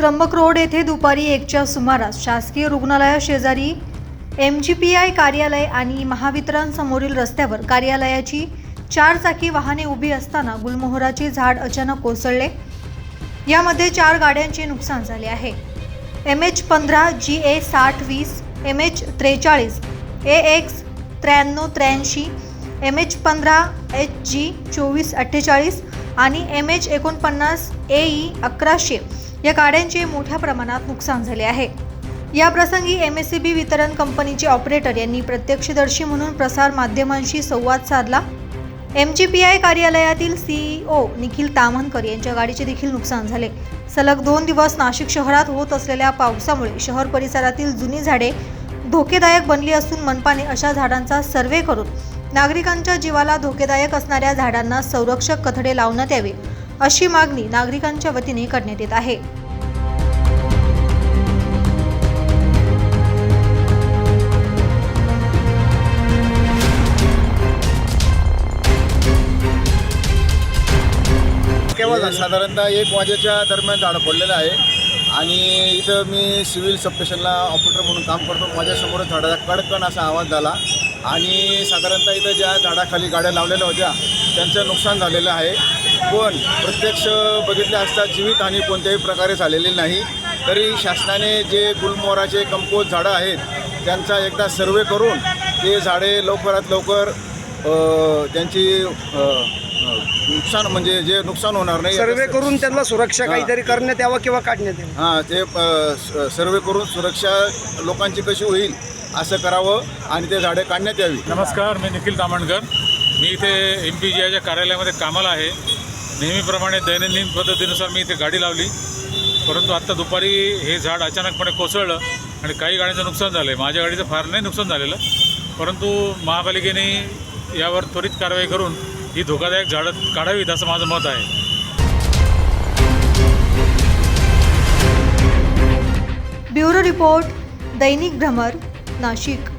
Trimbak road येथे दुपारी एकच्या सुमारास शासकीय रुग्णालयाशेजारी एम जी पी आय कार्यालय आणि महावितरण समोरील रस्त्यावर कार्यालयाची चार चाकी वाहने उभी असताना गुलमोहराचे झाड अचानक कोसळले. यामध्ये चार गाड्यांचे नुकसान झाले आहे. एम एच पंधरा जी ए साठ वीस एम एच त्रेचाळीस ए एक्स त्र्याण्णव त्र्याऐंशी एम एच पंधरा एच जी चोवीस अठ्ठेचाळीस आणि एम एच एकोणपन्नास ए ई अकराशे या गाड्यांचे मोठ्या प्रमाणात नुकसान झाले आहे. या प्रसंगी एम एस सी बी वितरण कंपनीचे ऑपरेटर यांनी प्रत्यक्षदर्शी म्हणून प्रसार माध्यमांशी संवाद साधला. एम जी पी आय कार्यालयातील सीईओ निखिल तामणकर यांच्या गाडीचे देखील नुकसान झाले. सलग दोन दिवस नाशिक शहरात होत असलेल्या पावसामुळे शहर परिसरातील जुनी झाडे धोकेदायक बनली असून मनपाने अशा झाडांचा सर्वे करून नागरिकांच्या जीवाला धोकेदायक असणाऱ्या झाडांना संरक्षक कथडे लावण्यात यावे. अशी मागणी नागरिकांच्या वतीने करण्यात येत आहे. केव्हा झालं? साधारणतः एक वाजेच्या दरम्यान झाडं पडलेलं आहे. आणि इथं मी सिव्हिल सबस्टेशनला ऑपरेटर म्हणून काम करतो. माझ्यासमोर झाडाचा कडकण असा आवाज झाला. आणि साधारणतः इथं ज्या झाडाखाली गाड्या लावलेल्या होत्या त्यांचं नुकसान झालेलं आहे. पण प्रत्यक्ष बघितले असता जीवितहानी कोणत्याही प्रकारे झालेली नाही. तरी शासनाने जे गुलमोहराचे कंपोज झाडं आहेत त्यांचा एकदा सर्वे करून ते झाडे लवकरात लवकर अ, त्यांची नुकसान म्हणजे जे नुकसान होणार नाही सर्वे करून त्यांना सुरक्षा. काहीतरी करण्यात यावं किंवा काढण्यात यावं? हां ते सर्वे करून सुरक्षा लोकांची कशी होईल असं करावं आणि ते झाडे काढण्यात यावी. नमस्कार मी निखिल तामणकर मी इथे एम पी जी आयच्या कार्यालयामध्ये कामाला आहे. नेहमीप्रमाणे दैनंदिन पद्धतीनुसार मी इथे गाडी लावली. परंतु आत्ता दुपारी हे झाड अचानकपणे कोसळलं आणि काही गाड्यांचं नुकसान झालं आहे माझ्या गाडीचं फार नाही नुकसान झालेलं. परंतु महापालिकेने यावर त्वरित कारवाई करून ही धोकादायक झाडं काढावीत असं माझं मत आहे. ब्युरो रिपोर्ट दैनिक भ्रमर नाशिक.